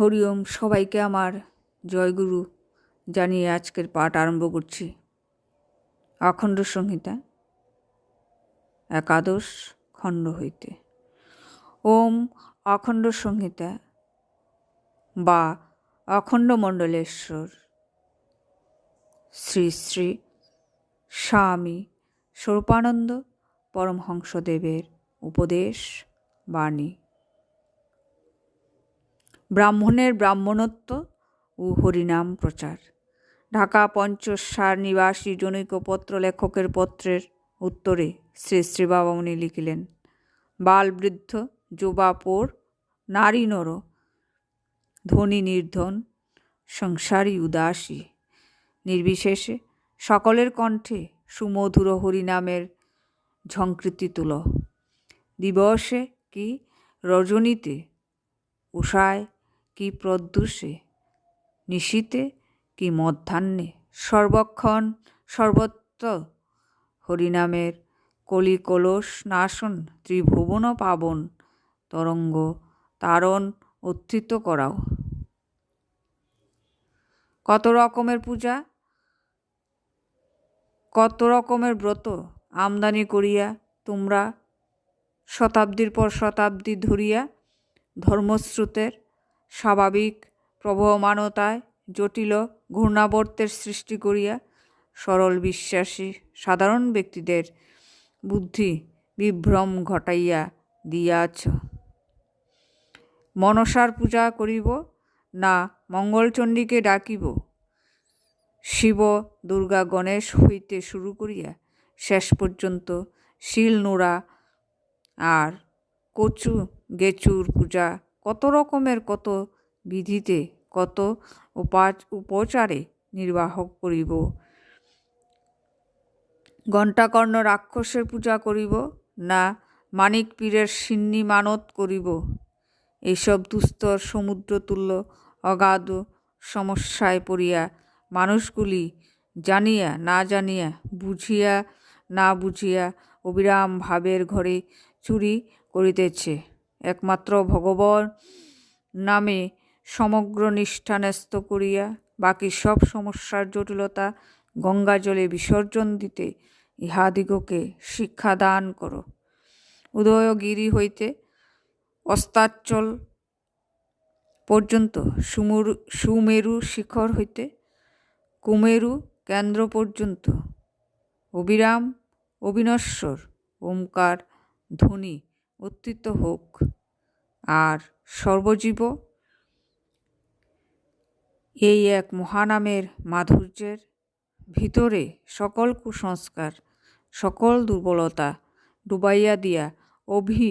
হরি ওম সবাইকে আমার জয়গুরু জানিয়ে আজকের পাঠ আরম্ভ করছি। অখণ্ড সংহিতা, একাদশ খণ্ড হইতে। ওম অখণ্ড সংহিতা বা অখণ্ড মণ্ডলেশ্বর। শ্রী শ্রী স্বামী স্বরূপানন্দ পরমহংসদেবের উপদেশ বাণী। ব্রাহ্মণের ব্রাহ্মণত্ব ও হরিনাম প্রচার। ঢাকা পঞ্চসার নিবাসী জনৈক পত্র লেখকের পত্রের উত্তরে শ্রী শ্রী বাবামণি লিখিলেন বাল বৃদ্ধ যুবাপোর নারী নর, ধনী নির্ধন, সংসারী উদাসী। নির্বিশেষে সকলের কণ্ঠে সুমধুর হরিনামের ঝঙ্কৃতি তুল। দিবসে কি রজনীতে, উষায় কি প্রদ্যুষে নিশীতে কি মধ্যাহ্নে? সর্বক্ষণ সর্বত্র হরিনামের কলি কলস নাশন, ত্রিভুবন পাবন, তরঙ্গ তারণ উত্থিত করাও। কত রকমের পূজা? কত রকমের ব্রত আমদানি করিয়া তোমরা শতাব্দীর পর শতাব্দী ধরিয়া ধর্মস্রোতের স্বাভাবিক প্রবহমানতায় জটিল ঘূর্ণাবর্তের সৃষ্টি করিয়া সরল বিশ্বাসী সাধারণ ব্যক্তিদের বুদ্ধি বিভ্রম ঘটাইয়া দিয়াছ। মনসার পূজা করিব না মঙ্গলচণ্ডীকে ডাকিব। শিব দুর্গা গণেশ হইতে শুরু করিয়া শেষ পর্যন্ত শিল নোড়া আর কচু গেচুর পূজা কত রকমের কত বিধিতে, কত উপাচ উপচারে নির্বাহ করিব। ঘণ্টাকর্ণ রাক্ষসের পূজা করিব, না মানিক পীরের সিন্নি মানত করিব। এইসব দুস্তর সমুদ্রতুল্য অগাধ সমস্যায় পড়িয়া মানুষগুলি জানিয়া, না জানিয়া, বুঝিয়া, না বুঝিয়া অবিরাম ভাবের ঘরে চুরি করিতেছে। একমাত্র ভগবান নামে সমগ্র নিষ্ঠা ন্যস্ত করিয়া বাকি সব সমস্যার জটিলতা গঙ্গা জলে বিসর্জন দিতে ইহাদিগকে শিক্ষা দান করো। উদয়গিরি হইতে অস্তাচল পর্যন্ত সুমরু সুমেরু শিখর হইতে কুমেরু কেন্দ্র পর্যন্ত। অবিরাম অবিনশ্বর, ওমকার ধ্বনি উত্থিত হোক। আর সর্বজীব এই এক মহানামের মাধুর্যের ভিতরে সকল কুসংস্কার, সকল দুর্বলতা ডুবাইয়া দিয়া অভি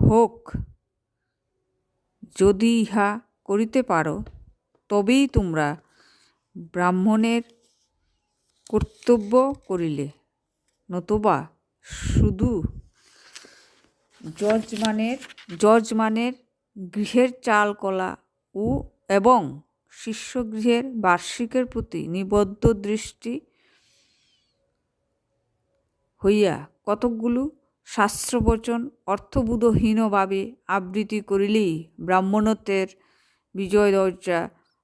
হোক। যদি ইহা করিতে পারো, তবেই তোমরা ব্রাহ্মণের কর্তব্য করিলে, নতুবা শুধু যজমানের যজমানের গৃহের চাল কলা ও এবং শিষ্যগৃহের বার্ষিকের প্রতি নিবদ্ধ দৃষ্টি হইয়া কতকগুলো শাস্ত্রবচন অর্থবোধহীনভাবে আবৃত্তি করিলেই ব্রাহ্মণত্বের বিজয় দরজা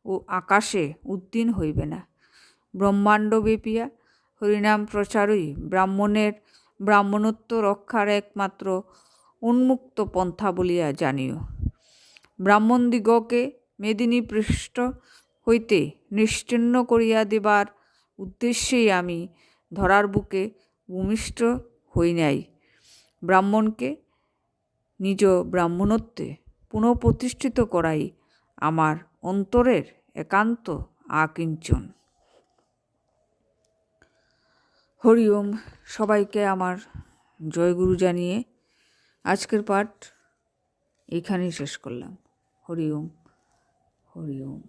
ও আকাশে উদ্দিন হইবে না। ব্রহ্মাণ্ড বেপিয়া হরিনাম প্রচারই ব্রাহ্মণের ব্রাহ্মণত্ব রক্ষার একমাত্র উন্মুক্ত পন্থা বলিয়া জানিও। ব্রাহ্মণদিগকে মেদিনী পৃষ্ঠ হইতে নিশ্চিন্ন করিয়া দেবার উদ্দেশ্যেই আমি ধরার বুকে ভূমিষ্ঠ হই নাই। ব্রাহ্মণকে নিজ ব্রাহ্মণত্বে পুনঃপ্রতিষ্ঠিত করাই আমার অন্তরের একান্ত আকিঞ্চন। হরি ওম সবাইকে আমার জয়গুরু জানিয়ে আজকের পাঠ এখানেই শেষ করলাম। হরি ওম হরি ওম।